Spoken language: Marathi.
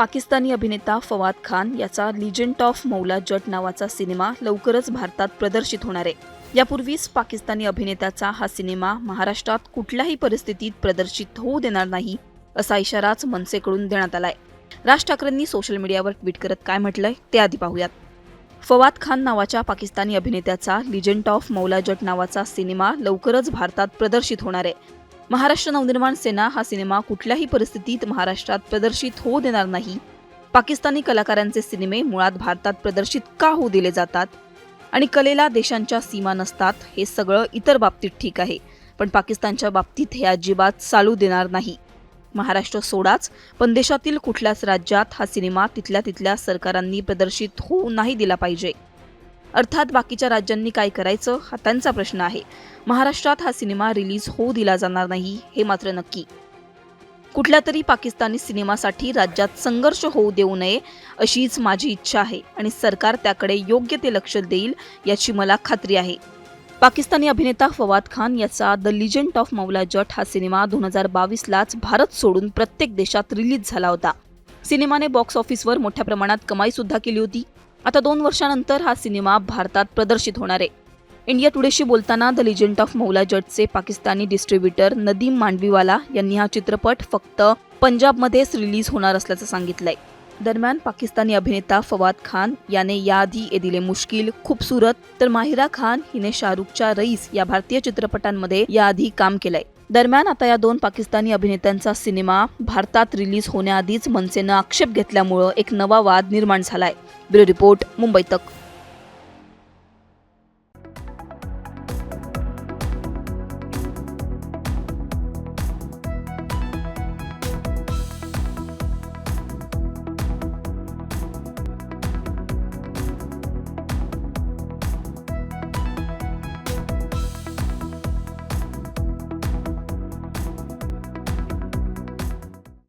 पाकिस्तानी अभिनेता फवाद खान याचा लिजंड ऑफ मौला जट नावाचा सिनेमा लवकरच भारतात प्रदर्शित होणार आहे. यापूर्वीच पाकिस्तानी अभिनेत्याचा हा सिनेमा महाराष्ट्रात कुठल्याही परिस्थितीत प्रदर्शित होऊ देणार नाही असा इशाराच मनसेकडून देण्यात आलाय. राज ठाकरेंनी सोशल मीडियावर ट्विट करत काय म्हटलंय ते आधी पाहूयात. फवाद खान नावाच्या पाकिस्तानी अभिनेत्याचा लिजंड ऑफ मौला जट नावाचा सिनेमा लवकरच भारतात प्रदर्शित होणार आहे. महाराष्ट्र नवनिर्माण सेना हा सिनेमा कुठल्याही परिस्थितीत महाराष्ट्रात प्रदर्शित होऊ देणार नाही. पाकिस्तानी कलाकारांचे सिनेमे मुळात भारतात प्रदर्शित का होऊ दिले जातात? आणि कलेला देशांच्या सीमा नसतात हे सगळं इतर बाबतीत ठीक आहे पण पाकिस्तानच्या बाबतीत हे अजिबात चालू देणार नाही. महाराष्ट्र सोडाच पण देशातील कुठल्याच राज्यात हा सिनेमा तिथल्या तिथल्या सरकारांनी प्रदर्शित होऊ नाही दिला पाहिजे. अर्थात बाकीच्या राज्यांनी काय करायचं हा त्यांचा प्रश्न आहे. महाराष्ट्रात हा सिनेमा रिलीज होऊ दिला जाणार नाही हे मात्र नक्की. कुठल्या तरी पाकिस्तानी सिनेमासाठी राज्यात संघर्ष होऊ देऊ नये अशीच माझी इच्छा आहे आणि सरकार त्याकडे योग्य ते लक्ष देईल याची मला खात्री आहे. पाकिस्तानी अभिनेता फवाद खान याचा द लिजंट ऑफ मौला जट हा सिनेमा दोन हजार बावीसलाच भारत सोडून प्रत्येक देशात रिलीज झाला होता. सिनेमाने बॉक्स ऑफिसवर मोठ्या प्रमाणात कमाई सुद्धा केली होती. आता दोन वर्षानंतर हा सिनेमा भारतात प्रदर्शित होणार आहे. इंडिया टुडेशी बोलताना द लिजंड ऑफ मौला जटचे पाकिस्तानी डिस्ट्रीब्युटर नदीम मांडवीवाला यांनी हा चित्रपट फक्त पंजाबमध्येच रिलीज होणार असल्याचं सांगितलंय. दरम्यान पाकिस्तानी अभिनेता फवाद खान याने याआधी ए दिले मुश्किल खूपसूरत तर माहिरा खान हिने शाहरुखच्या रईस या भारतीय चित्रपटांमध्ये याआधी काम केलंय. दरम्यान आता या दोन पाकिस्तानी अभिनेत्यांचा सिनेमा भारतात रिलीज होण्याआधीच मनसेनं आक्षेप घेतल्यामुळं एक नवा वाद निर्माण झालाय. ब्युरो रिपोर्ट मुंबई तक.